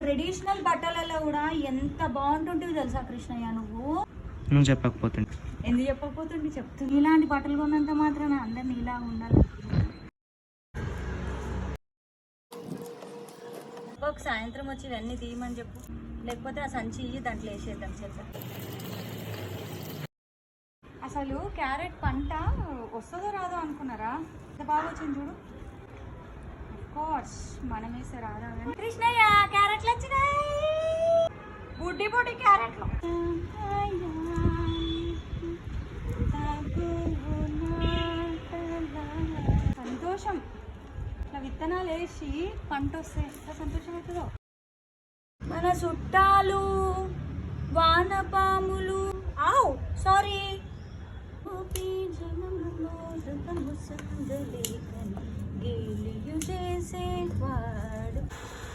Traditional బట్టలలో కూడా ఎంత బాగుంటుంటివి తెలుసా కృష్ణయ్య నువ్వు? నువ్వు చెప్పకపోతుంటే ఎందుకు చెప్పకపోతుంటే? చెప్తుంది ఇలాంటి బట్టలు కొన్నంత మాత్రాన అందరిని ఇలా ఉండాలి. ఒక సాయంత్రం వచ్చి ఇవన్నీ తీయమని చెప్పు. లేకపోతే ఆ సంచి ఇయ్యి దాంట్లో వేసేద్దాం చేద్దాం అసలు క్యారెట్ పంట వస్తుందో రాదో అనుకున్నారా? ఎంత బాగా వచ్చింది చూడు. కోర్స్ మనం వేసే రాదా కృష్ణయ్య క్యారెట్లు వచ్చినాయి బుడ్డి బుడ్డి క్యారెట్లు. సంతోషం. ఇట్లా విత్తనాలు వేసి పంట వస్తే ఎంత సంతోషం అవుతుందో. మన చుట్టాలు వానపాములు. ఆవ్ సారీ జనములో is it?